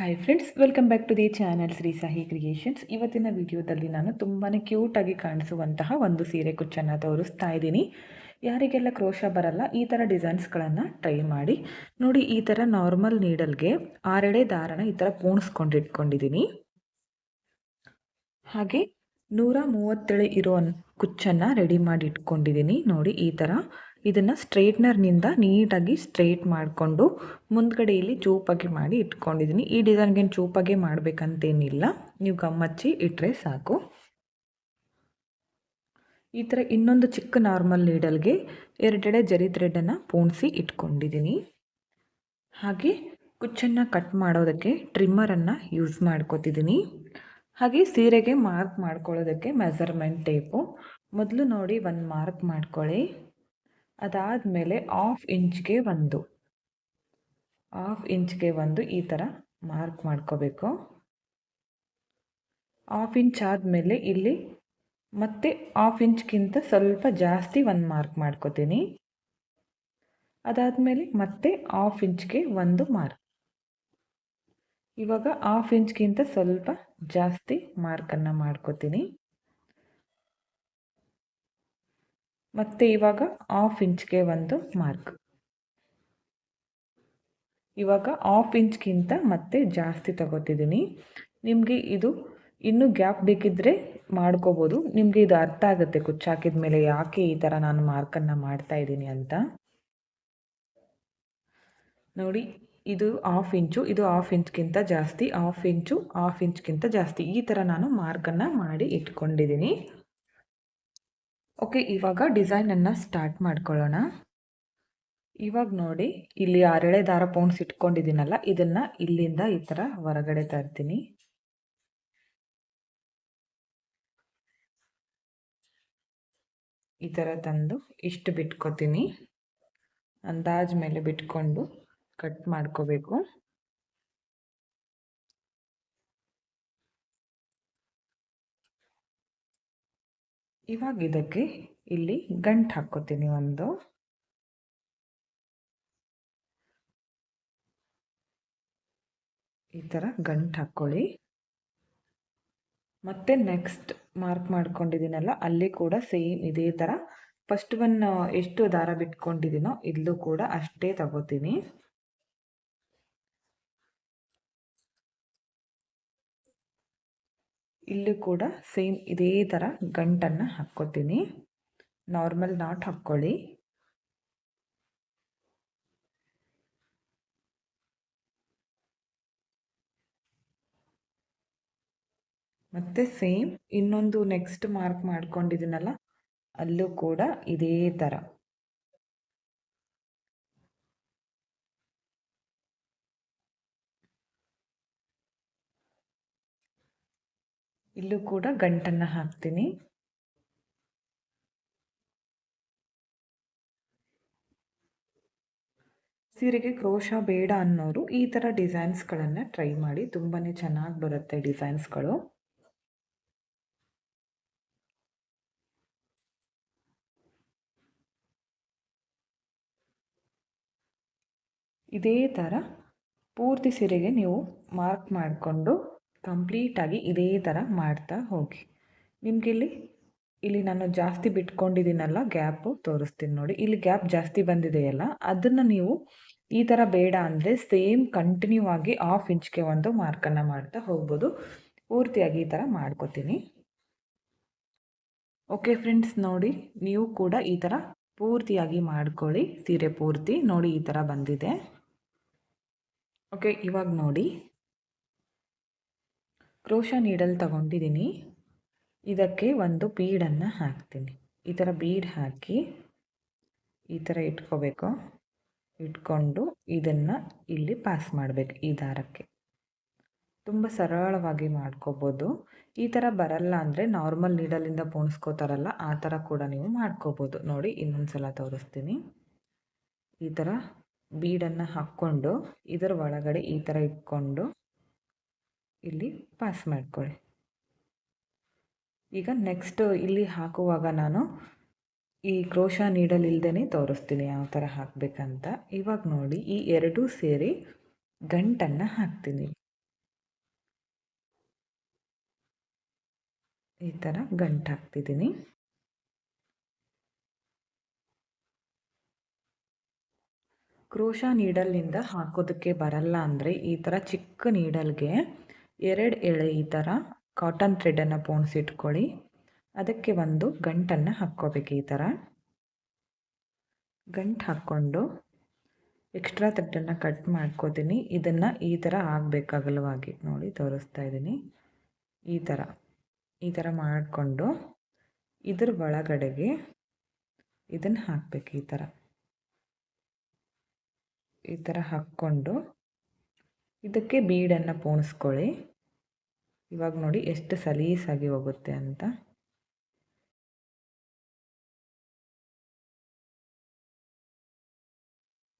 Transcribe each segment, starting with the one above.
Hi friends welcome back to the channel Sri Sahi creations ಇವತ್ತಿನ ವಿಡಿಯೋದಲ್ಲಿ ನಾನು ತುಂಬಾ ಕ್ಯೂಟಾಗಿ ಕಾಣಿಸುವಂತಹ ಒಂದು ಸೀರೆ ಕುಚ್ಚನ್ನು ತೋರಿಸ್ತಾ ಇದ್ದೀನಿ. ಯಾರಿಗೆಲ್ಲ ಕ್ರೋಶ ಬರಲ್ಲ, ಈ ಥರ ಡಿಸೈನ್ಸ್ಗಳನ್ನು ಟ್ರೈ ಮಾಡಿ. ನೋಡಿ, ಈ ಥರ ನಾರ್ಮಲ್ ನೀಡಲ್ಗೆ ಆರೆಡೆ ದಾರನ ಈ ಥರ ಪೂಣಿಸ್ಕೊಂಡು ಇಟ್ಕೊಂಡಿದ್ದೀನಿ ಹಾಗೆ ನೂರ ಮೂವತ್ತೇಳು ಇರೋ ಕುಚ್ಚನ್ನು ರೆಡಿ ಮಾಡಿ ಇಟ್ಕೊಂಡಿದ್ದೀನಿ ನೋಡಿ, ಈ ಥರ ಇದನ್ನು ಸ್ಟ್ರೈಟ್ನರ್ನಿಂದ ನೀಟಾಗಿ ಸ್ಟ್ರೈಟ್ ಮಾಡಿಕೊಂಡು ಮುಂದ್ಗಡೆ ಇಲ್ಲಿ ಚೂಪಾಗಿ ಮಾಡಿ ಇಟ್ಕೊಂಡಿದ್ದೀನಿ ಈ ಡಿಸೈನ್ಗೇನು ಚೂಪಾಗೆ ಮಾಡಬೇಕಂತೇನಿಲ್ಲ. ನೀವು ಗಮ್ಮಚ್ಚಿ ಇಟ್ಟರೆ ಸಾಕು. ಈ ಥರ ಇನ್ನೊಂದು ಚಿಕ್ಕ ನಾರ್ಮಲ್ ನೀಡಲ್ಗೆ ಎರಡೆಡೆ ಜರಿ ಥ್ರೆಡನ್ನು ಪೋಣಿಸಿ ಇಟ್ಕೊಂಡಿದ್ದೀನಿ ಹಾಗೆ ಕುಚ್ಚನ್ನು ಕಟ್ ಮಾಡೋದಕ್ಕೆ ಟ್ರಿಮ್ಮರನ್ನು ಯೂಸ್ ಮಾಡ್ಕೋತಿದ್ದೀನಿ ಹಾಗೆ ಸೀರೆಗೆ ಮಾರ್ಕ್ ಮಾಡ್ಕೊಳ್ಳೋದಕ್ಕೆ ಮೆಸರ್ಮೆಂಟ್ ಟೇಪು ಮೊದಲು ನೋಡಿ ಒಂದು ಮಾರ್ಕ್ ಮಾಡ್ಕೊಳ್ಳಿ. ಅದಾದಮೇಲೆ ಆಫ್ ಇಂಚ್ಗೆ ಒಂದು. ಆಫ್ ಇಂಚ್ಗೆ ಒಂದು ಈ ಥರ ಮಾರ್ಕ್ ಮಾಡ್ಕೋಬೇಕು. ಆಫ್ ಇಂಚ್ ಆದಮೇಲೆ ಇಲ್ಲಿ ಮತ್ತೆ ಆಫ್ ಇಂಚ್ಗಿಂತ ಸ್ವಲ್ಪ ಜಾಸ್ತಿ ಒಂದು ಮಾರ್ಕ್ ಮಾಡ್ಕೋತೀನಿ. ಅದಾದಮೇಲೆ ಮತ್ತೆ ಆಫ್ ಇಂಚ್ಗೆ ಒಂದು ಮಾರ್ಕ್ ಇವಾಗ ಹಾಫ್ ಇಂಚ್ಗಿಂತ ಸ್ವಲ್ಪ ಜಾಸ್ತಿ ಮಾರ್ಕನ್ನು ಮಾಡ್ಕೋತೀನಿ. ಮತ್ತು ಇವಾಗ ಹಾಫ್ ಇಂಚ್ಗೆ ಒಂದು ಮಾರ್ಕ್ ಇವಾಗ ಹಾಫ್ ಇಂಚ್ಗಿಂತ ಮತ್ತೆ ಜಾಸ್ತಿ ತಗೋತಿದ್ದೀನಿ. ನಿಮಗೆ ಇದು ಇನ್ನೂ ಗ್ಯಾಪ್ ಬೇಕಿದ್ದರೆ ಮಾಡ್ಕೋಬೋದು. ನಿಮಗೆ ಇದು ಅರ್ಥ ಆಗುತ್ತೆ ಕುಚ್ಚಾಕಿದ ಮೇಲೆ ಯಾಕೆ ಈ ಥರ ನಾನು ಮಾರ್ಕನ್ನು ಮಾಡ್ತಾ ಇದ್ದೀನಿ ಅಂತ. ನೋಡಿ ಇದು ಹಾಫ್ ಇಂಚು ಇದು ಹಾಫ್ ಇಂಚ್ಗಿಂತ ಜಾಸ್ತಿ ಹಾಫ್ ಇಂಚು ಹಾಫ್ ಇಂಚ್ಗಿಂತ ಜಾಸ್ತಿ. ಈ ಥರ ನಾನು ಮಾರ್ಕನ್ನು ಮಾಡಿ ಇಟ್ಕೊಂಡಿದ್ದೀನಿ ಓಕೆ ಇವಾಗ ಡಿಸೈನನ್ನು ಸ್ಟಾರ್ಟ್ ಮಾಡ್ಕೊಳ್ಳೋಣ. ಇವಾಗ ನೋಡಿ, ಇಲ್ಲಿ ಅರಳೆ ದಾರ ಪೌಂಡ್ಸ್ ಇಟ್ಕೊಂಡಿದ್ದೀನಲ್ಲ ಇದನ್ನು ಇಲ್ಲಿಂದ ಈ ಥರ ಹೊರಗಡೆ ತರ್ತೀನಿ. ಈ ಥರ ತಂದು ಇಷ್ಟು ಬಿಟ್ಕೊತೀನಿ. ಅಂದಾಜ್ ಮೇಲೆ ಬಿಟ್ಕೊಂಡು. ಕಟ್ ಮಾಡ್ಕೋಬೇಕು. ಇವಾಗ ಇದಕ್ಕೆ ಇಲ್ಲಿ ಗಂಟು ಹಾಕ್ಕೋತೀನಿ ಒಂದು. ಈ ಥರ ಗಂಟು ಹಾಕ್ಕೊಳ್ಳಿ. ಮತ್ತೆ ನೆಕ್ಸ್ಟ್ ಮಾರ್ಕ್ ಮಾಡ್ಕೊಂಡಿದ್ದೀನಲ್ಲ, ಅಲ್ಲಿ ಕೂಡ ಸೇಮ್ ಇದೇ ಥರ. ಫಸ್ಟ್ ಒನ್ ಎಷ್ಟು ದಾರ ಬಿಟ್ಕೊಂಡಿದ್ದೀನೋ ಇಲ್ಲೂ ಕೂಡ ಅಷ್ಟೇ ತಗೋತೀನಿ. ಇಲ್ಲೂ ಕೂಡ ಸೇಮ್ ಇದೇ ಥರ ಗಂಟನ್ನು ಹಾಕ್ಕೋತೀನಿ. ನಾರ್ಮಲ್ ನಾಟ್ ಹಾಕ್ಕೊಳ್ಳಿ. ಮತ್ತೆ ಸೇಮ್ ಇನ್ನೊಂದು ನೆಕ್ಸ್ಟ್ ಮಾರ್ಕ್ ಮಾಡ್ಕೊಂಡಿದ್ದೀನಲ್ಲ, ಅಲ್ಲೂ ಕೂಡ ಇದೇ ಥರ. ಇಲ್ಲೂ ಕೂಡ ಗಂಟನ್ನು ಹಾಕ್ತೀನಿ. ಸೀರೆಗೆ ಕ್ರೋಶ, ಬೇಡ ಅನ್ನೋರು ಈ ಥರ ಡಿಸೈನ್ಸ್ಗಳನ್ನು ಟ್ರೈ ಮಾಡಿ. ತುಂಬಾ ಚೆನ್ನಾಗಿ ಬರುತ್ತೆ ಡಿಸೈನ್ಸ್ಗಳು. ಇದೇ ಥರ ಪೂರ್ತಿ ಸೀರೆಗೆ ನೀವು ಮಾರ್ಕ್ ಮಾಡಿಕೊಂಡು ಕಂಪ್ಲೀಟಾಗಿ ಇದೇ ಥರ ಮಾಡ್ತಾ ಹೋಗಿ. ನಿಮಗಿಲ್ಲಿ? ಇಲ್ಲಿ ನಾನು ಜಾಸ್ತಿ ಬಿಟ್ಕೊಂಡಿದ್ದೀನಲ್ಲ, ಗ್ಯಾಪು ತೋರಿಸ್ತೀನಿ ನೋಡಿ. ಇಲ್ಲಿ ಗ್ಯಾಪ್ ಜಾಸ್ತಿ ಬಂದಿದೆಯಲ್ಲ, ಅದನ್ನು ನೀವು ಈ ಥರ ಬೇಡ ಅಂದರೆ ಸೇಮ್ ಕಂಟಿನ್ಯೂ ಆಗಿ ಹಾಫ್ ಇಂಚ್ಗೆ ಒಂದು ಮಾರ್ಕನ್ನು ಮಾಡ್ತಾ ಹೋಗ್ಬೋದು. ಪೂರ್ತಿಯಾಗಿ ಈ ಥರ ಮಾಡ್ಕೋತೀನಿ. ಓಕೆ ಫ್ರೆಂಡ್ಸ್, ನೋಡಿ, ನೀವು ಕೂಡ ಈ ಥರ ಪೂರ್ತಿಯಾಗಿ ಮಾಡ್ಕೊಳ್ಳಿ. ಸೀರೆ ಪೂರ್ತಿ ನೋಡಿ ಈ ಥರ ಬಂದಿದೆ. ಓಕೆ, ಇವಾಗ ನೋಡಿ. ಕ್ರೋಶ ನೀಡಲ್ ತಗೊಂಡಿದ್ದೀನಿ ಇದಕ್ಕೆ ಒಂದು ಬೀಡನ್ನು ಹಾಕ್ತೀನಿ. ಈ ಥರ ಬೀಡ್ ಹಾಕಿ ಈ ಥರ ಇಟ್ಕೋಬೇಕು. ಇಟ್ಕೊಂಡು ಇದನ್ನು ಇಲ್ಲಿ ಪಾಸ್ ಮಾಡಬೇಕು ಈ ದಾರಕ್ಕೆ. ತುಂಬ ಸರಳವಾಗಿ ಮಾಡ್ಕೋಬೋದು. ಈ ಥರ ಬರಲ್ಲ ಅಂದರೆ ನಾರ್ಮಲ್ ನೀಡಲಿಂದ ಪೋಣಿಸ್ಕೋತಾರಲ್ಲ, ಆ ಥರ ಕೂಡ ನೀವು ಮಾಡ್ಕೋಬೋದು. ನೋಡಿ ಇನ್ನೊಂದು ಸಲ ತೋರಿಸ್ತೀನಿ. ಈ ಥರ ಬೀಡನ್ನು ಹಾಕ್ಕೊಂಡು, ಇದರ ಒಳಗಡೆ ಈ ಥರ ಇಟ್ಕೊಂಡು ಇಲ್ಲಿ ಪಾಸ್ ಮಾಡ್ಕೊಳ್ಳಿ. ಈಗ ನೆಕ್ಸ್ಟ್ ಇಲ್ಲಿ ಹಾಕುವಾಗ ನಾನು ಈ ಕ್ರೋಶ ನೀಡಲಿಲ್ಲದೇ ತೋರಿಸ್ತೀನಿ ಯಾವ ಥರ ಹಾಕಬೇಕಂತ. ಇವಾಗ ನೋಡಿ ಈ ಎರಡೂ ಸೇರಿ ಗಂಟನ್ನು ಹಾಕ್ತೀನಿ. ಈ ಥರ ಗಂಟು ಹಾಕ್ತಿದ್ದೀನಿ. ಕ್ರೋಶ ನೀಡಲ್ನಿಂದ ಹಾಕೋದಕ್ಕೆ ಬರಲ್ಲ ಅಂದರೆ ಈ ಥರ ಚಿಕ್ಕ ನೀಡಲ್ಗೆ ಎರಡು ಎಳೆ ಈ ಥರ ಕಾಟನ್ ಥ್ರೆಡನ್ನು ಪೋಣಿಸಿಟ್ಕೊಳ್ಳಿ ಅದಕ್ಕೆ ಒಂದು ಗಂಟನ್ನು ಹಾಕ್ಕೋಬೇಕು ಈ ಥರ. ಗಂಟು ಹಾಕ್ಕೊಂಡು ಎಕ್ಸ್ಟ್ರಾ ಥ್ರೆಡನ್ನು ಕಟ್ ಮಾಡ್ಕೋತೀನಿ. ಇದನ್ನು ಈ ಥರ ಆಗಬೇಕಾಗಲವಾಗಿ ನೋಡಿ ತೋರಿಸ್ತಾ ಇದ್ದೀನಿ. ಈ ಥರ ಈ ಥರ ಮಾಡಿಕೊಂಡು ಇದ್ರ ಒಳಗಡೆಗೆ ಇದನ್ನು ಹಾಕಬೇಕು ಈ ಥರ. ಈ ಥರ ಹಾಕ್ಕೊಂಡು ಇದಕ್ಕೆ ಬೀಡನ್ನು ಪೋಣಿಸ್ಕೊಳ್ಳಿ. ಇವಾಗ ನೋಡಿ ಎಷ್ಟು ಸಲೀಸಾಗಿ ಹೋಗುತ್ತೆ ಅಂತ.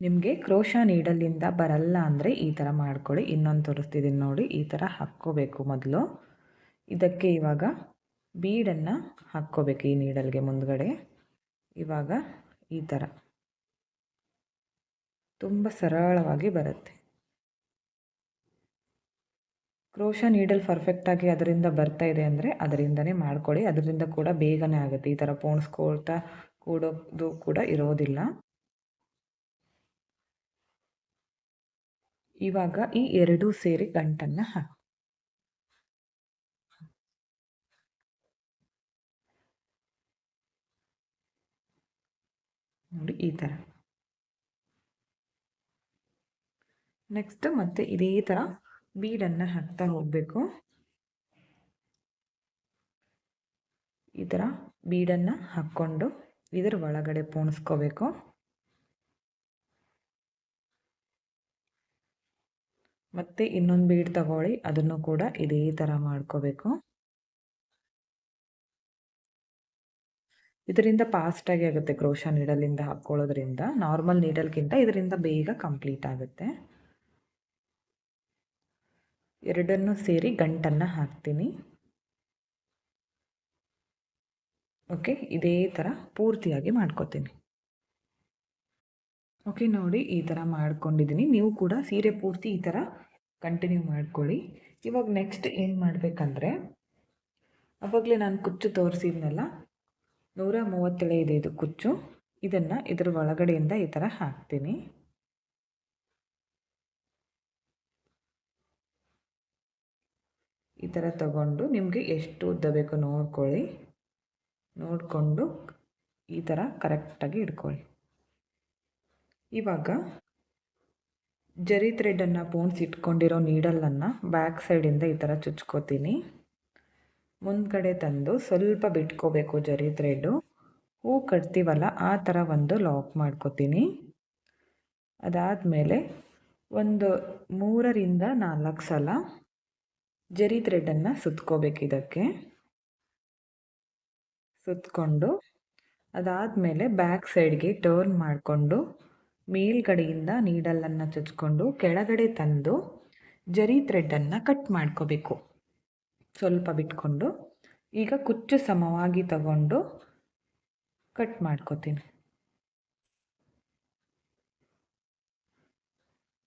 ನಿಮಗೆ ಕ್ರೋಶ ನೀಡಲಿಂದ ಬರಲ್ಲ ಅಂದರೆ ಈ ಥರ ಮಾಡ್ಕೊಳ್ಳಿ. ಇನ್ನೊಂದು ತೋರಿಸ್ತಿದ್ದೀನಿ ನೋಡಿ, ಈ ಥರ ಹಾಕ್ಕೋಬೇಕು ಮೊದಲು. ಇದಕ್ಕೆ ಇವಾಗ ಬೀಡನ್ನು ಹಾಕ್ಕೋಬೇಕು ಈ ನೀಡಲ್ಗೆ ಮುಂದ್ಗಡೆ. ಇವಾಗ ಈ ಥರ ತುಂಬ ಸರಳವಾಗಿ ಬರುತ್ತೆ. ಕ್ರೋಶ ನೀಡಲ್ ಪರ್ಫೆಕ್ಟಾಗಿ ಅದರಿಂದ ಬರ್ತಾ ಇದೆ ಅಂದರೆ ಅದರಿಂದನೇ ಮಾಡ್ಕೊಳ್ಳಿ. ಅದರಿಂದ ಕೂಡ ಬೇಗನೆ ಆಗುತ್ತೆ. ಈ ಥರ ಪೋಣಿಸ್ಕೊಳ್ತಾ ಕೂಡೋದು ಕೂಡ ಇರೋದಿಲ್ಲ. ಇವಾಗ ಈ ಎರಡೂ ಸೇರಿ ಗಂಟನ್ನು ಹಾಕಿ ನೋಡಿ ಈ ಥರ ನೆಕ್ಸ್ಟ್ ಮತ್ತೆ ಇದೇ ಥರ ಬೀಡನ್ನು ಹಾಕ್ತಾ ಹೋಗಬೇಕು. ಈ ಥರ ಬೀಡನ್ನು ಹಾಕ್ಕೊಂಡು ಇದರ ಒಳಗಡೆ ಪೋಣಿಸ್ಕೋಬೇಕು. ಮತ್ತೆ ಇನ್ನೊಂದು ಬೀಡ್ ತಗೊಳ್ಳಿ, ಅದನ್ನು ಕೂಡ ಇದೇ ಥರ ಮಾಡ್ಕೋಬೇಕು. ಇದರಿಂದ ಫಾಸ್ಟಾಗಿ ಆಗುತ್ತೆ, ಕ್ರೋಶ ನೀಡಲಿಂದ ಹಾಕ್ಕೊಳ್ಳೋದ್ರಿಂದ. ನಾರ್ಮಲ್ ನೀಡಲ್ಗಿಂತ ಇದರಿಂದ ಬೇಗ ಕಂಪ್ಲೀಟ್ ಆಗುತ್ತೆ. ಎರಡನ್ನೂ ಸೇರಿ ಗಂಟನ್ನು ಹಾಕ್ತೀನಿ. ಓಕೆ, ಇದೇ ಥರ ಪೂರ್ತಿಯಾಗಿ ಮಾಡ್ಕೋತೀನಿ. ಓಕೆ, ನೋಡಿ ಈ ಥರ ಮಾಡ್ಕೊಂಡಿದ್ದೀನಿ ನೀವು ಕೂಡ ಸೀರೆ ಪೂರ್ತಿ ಈ ಥರ ಕಂಟಿನ್ಯೂ ಮಾಡ್ಕೊಳ್ಳಿ. ಇವಾಗ ನೆಕ್ಸ್ಟ್ ಏನು ಮಾಡಬೇಕಂದ್ರೆ, ಅವಾಗಲೇ ನಾನು ಕುಚ್ಚು ತೋರಿಸಿದ್ನಲ್ಲ, ನೂರ ಮೂವತ್ತೇಳು ಇದೆ ಇದು ಕುಚ್ಚು. ಇದನ್ನು ಇದರ ಒಳಗಡೆಯಿಂದ ಈ ಥರ ಹಾಕ್ತೀನಿ. ಥರ ತಗೊಂಡು ನಿಮಗೆ ಎಷ್ಟು ಉದ್ದ ಬೇಕು ನೋಡ್ಕೊಳ್ಳಿ. ನೋಡಿಕೊಂಡು ಈ ಥರ ಕರೆಕ್ಟಾಗಿ ಇಟ್ಕೊಳ್ಳಿ. ಇವಾಗ ಜರಿ ಥ್ರೆಡನ್ನು ಪೋಣಿಸಿ ಇಟ್ಕೊಂಡಿರೋ ನೀಡಲನ್ನು ಬ್ಯಾಕ್ ಸೈಡಿಂದ ಈ ಥರ ಚುಚ್ಕೋತೀನಿ. ಮುಂದ್ಗಡೆ ತಂದು ಸ್ವಲ್ಪ ಬಿಟ್ಕೋಬೇಕು ಜರಿ ಥ್ರೆಡ್ಡು ಹೂ ಕಟ್ತೀವಲ್ಲ ಆ ಥರ ಒಂದು ಲಾಕ್ ಮಾಡ್ಕೋತೀನಿ. ಅದಾದಮೇಲೆ ಒಂದು ಮೂರರಿಂದ ನಾಲ್ಕು ಸಲ ಜರಿ ಥ್ರೆಡನ್ನು ಸುತ್ಕೋಬೇಕು ಇದಕ್ಕೆ. ಸುತ್ತಕೊಂಡು ಅದಾದಮೇಲೆ ಬ್ಯಾಕ್ ಸೈಡ್ಗೆ ಟರ್ನ್ ಮಾಡಿಕೊಂಡು ಮೇಲ್ಗಡೆಯಿಂದ ನೀಡಲನ್ನು ಚುಚ್ಕೊಂಡು ಕೆಳಗಡೆ ತಂದು ಜರಿ ಥ್ರೆಡನ್ನು ಕಟ್ ಮಾಡ್ಕೋಬೇಕು. ಸ್ವಲ್ಪ ಬಿಟ್ಕೊಂಡು ಈಗ ಕುಚ್ಚು ಸಮವಾಗಿ ತಗೊಂಡು ಕಟ್ ಮಾಡ್ಕೋತೀನಿ.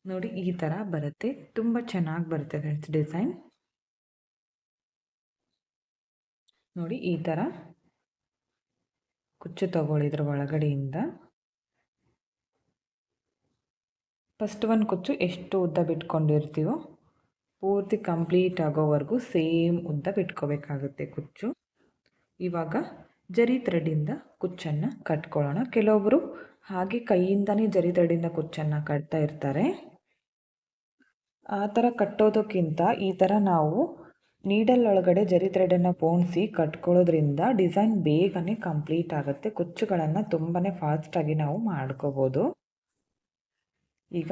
ನೋಡಿ ಈ ಥರ ಬರುತ್ತೆ. ತುಂಬ ಚೆನ್ನಾಗಿ ಬರುತ್ತೆ ಫ್ರೆಂಡ್ಸ್ ಡಿಸೈನ್ ನೋಡಿ, ಈ ಥರ ಕುಚ್ಚು ತಗೊಳ್ಳಿದ್ರ ಒಳಗಡೆಯಿಂದ. ಫಸ್ಟ್ ಒಂದು ಕುಚ್ಚು ಎಷ್ಟು ಉದ್ದ ಬಿಟ್ಕೊಂಡಿರ್ತೀವೋ, ಪೂರ್ತಿ ಕಂಪ್ಲೀಟ್ ಆಗೋವರೆಗೂ ಸೇಮ್ ಉದ್ದ ಬಿಟ್ಕೋಬೇಕಾಗುತ್ತೆ ಕುಚ್ಚು. ಇವಾಗ ಜರಿ ಥ್ರೆಡಿಂದ ಕುಚ್ಚನ್ನು ಕಟ್ಕೊಳ್ಳೋಣ. ಕೆಲವೊಬ್ಬರು ಹಾಗೆ ಕೈಯಿಂದನೇ ಜರಿ ಥ್ರೆಡಿಂದ ಕುಚ್ಚನ್ನು ಕಟ್ತಾ ಇರ್ತಾರೆ. ಆ ಥರ ಕಟ್ಟೋದಕ್ಕಿಂತ ಈ ಥರ ನಾವು ನೀಡಲ್ ಒಳಗಡೆ ಜರಿ ಥ್ರೆಡನ್ನು ಪೋಣಿಸಿ ಕಟ್ಕೊಳ್ಳೋದ್ರಿಂದ ಡಿಸೈನ್ ಬೇಗನೆ ಕಂಪ್ಲೀಟ್ ಆಗುತ್ತೆ. ಕುಚ್ಚುಗಳನ್ನು ತುಂಬಾ ಫಾಸ್ಟಾಗಿ ನಾವು ಮಾಡ್ಕೋಬೋದು. ಈಗ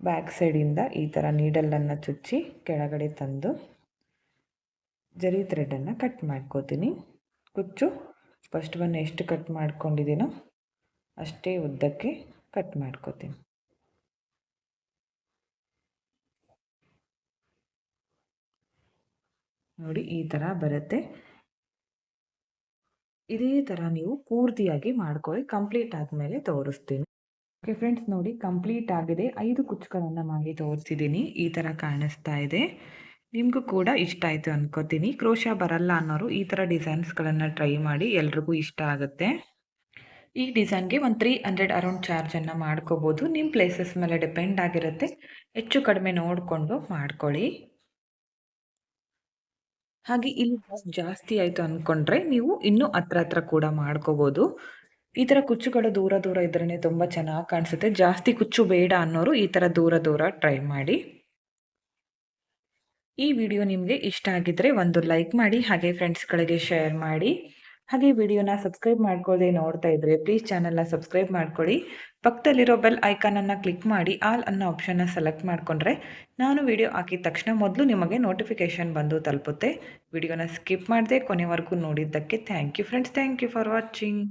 ಬ್ಯಾಕ್ ಸೈಡಿಂದ ಈ ಥರ ನೀಡಲನ್ನು ಚುಚ್ಚಿ ಕೆಳಗಡೆ ತಂದು ಜರಿ ಥ್ರೆಡನ್ನು ಕಟ್ ಮಾಡ್ಕೋತೀನಿ. ಕುಚ್ಚು ಫಸ್ಟ್ ಒನ್ ಎಷ್ಟು ಕಟ್ ಮಾಡ್ಕೊಂಡಿದ್ದೀನೋ ಅಷ್ಟೇ ಉದ್ದಕ್ಕೆ ಕಟ್ ಮಾಡ್ಕೋತೀನಿ. ನೋಡಿ ಈ ಥರ ಬರುತ್ತೆ. ಇದೇ ಥರ ನೀವು ಪೂರ್ತಿಯಾಗಿ ಮಾಡ್ಕೊಳ್ಳಿ, ಕಂಪ್ಲೀಟ್ ಆದಮೇಲೆ ತೋರಿಸ್ತೀನಿ. ಓಕೆ ಫ್ರೆಂಡ್ಸ್ ನೋಡಿ ಕಂಪ್ಲೀಟ್ ಆಗಿದೆ. ಐದು ಕುಚ್ಚುಗಳನ್ನು ಮಾಡಿ ತೋರಿಸಿದ್ದೀನಿ ಈ ಥರ ಕಾಣಿಸ್ತಾ ಇದೆ. ನಿಮಗೂ ಕೂಡ ಇಷ್ಟ ಆಯಿತು ಅನ್ಕೋತೀನಿ. ಕ್ರೋಶ ಬರಲ್ಲ ಅನ್ನೋರು ಈ ಥರ ಡಿಸೈನ್ಸ್ಗಳನ್ನು ಟ್ರೈ ಮಾಡಿ ಎಲ್ರಿಗೂ ಇಷ್ಟ ಆಗುತ್ತೆ. ಈ ಡಿಸೈನ್ಗೆ ಒಂದು ತ್ರೀ ಹಂಡ್ರೆಡ್ ಅರೌಂಡ್ ಚಾರ್ಜನ್ನು ಮಾಡ್ಕೋಬೋದು. ನಿಮ್ಮ ಪ್ಲೇಸಸ್ ಮೇಲೆ ಡಿಪೆಂಡ್ ಆಗಿರುತ್ತೆ. ಹೆಚ್ಚು ಕಡಿಮೆ ನೋಡಿಕೊಂಡು ಮಾಡ್ಕೊಳ್ಳಿ. ಹಾಗೆ ಇಲ್ಲಿ ಜಾಸ್ತಿ ಆಯಿತು ಅಂದ್ಕೊಂಡ್ರೆ ನೀವು ಇನ್ನೂ ಹತ್ರ ಹತ್ರ ಕೂಡ ಮಾಡ್ಕೋಬೋದು. ಈ ಥರ ಕುಚ್ಚುಗಳು ದೂರ ದೂರ ಇದ್ರೇ ತುಂಬ ಚೆನ್ನಾಗಿ ಕಾಣಿಸುತ್ತೆ. ಜಾಸ್ತಿ ಕುಚ್ಚು ಬೇಡ ಅನ್ನೋರು ಈ ಥರ ದೂರ ದೂರ ಟ್ರೈ ಮಾಡಿ. ಈ ವಿಡಿಯೋ ನಿಮಗೆ ಇಷ್ಟ ಆಗಿದ್ದರೆ ಒಂದು ಲೈಕ್ ಮಾಡಿ, ಹಾಗೆ ಫ್ರೆಂಡ್ಸ್ಗಳಿಗೆ ಶೇರ್ ಮಾಡಿ. ಹಾಗೆ ವಿಡಿಯೋನ ಸಬ್ಸ್ಕ್ರೈಬ್ ಮಾಡ್ಕೊಳ್ಳದೆ ನೋಡ್ತಾ ಇದ್ರೆ ಪ್ಲೀಸ್ ಚಾನಲ್ನ ಸಬ್ಸ್ಕ್ರೈಬ್ ಮಾಡ್ಕೊಳ್ಳಿ ಪಕ್ಕದಲ್ಲಿರೋ ಬೆಲ್ ಐಕಾನನ್ನು ಕ್ಲಿಕ್ ಮಾಡಿ ಆಲ್ ಅನ್ನೋ ಆಪ್ಷನ್ನ ಸೆಲೆಕ್ಟ್ ಮಾಡಿಕೊಂಡ್ರೆ ನಾನು ವಿಡಿಯೋ ಹಾಕಿದ ತಕ್ಷಣ ಮೊದಲು ನಿಮಗೆ ನೋಟಿಫಿಕೇಷನ್ ಬಂದು ತಲುಪುತ್ತೆ. ವಿಡಿಯೋನ ಸ್ಕಿಪ್ ಮಾಡದೆ ಕೊನೆವರೆಗೂ ನೋಡಿದ್ದಕ್ಕೆ thank you friends thank you for watching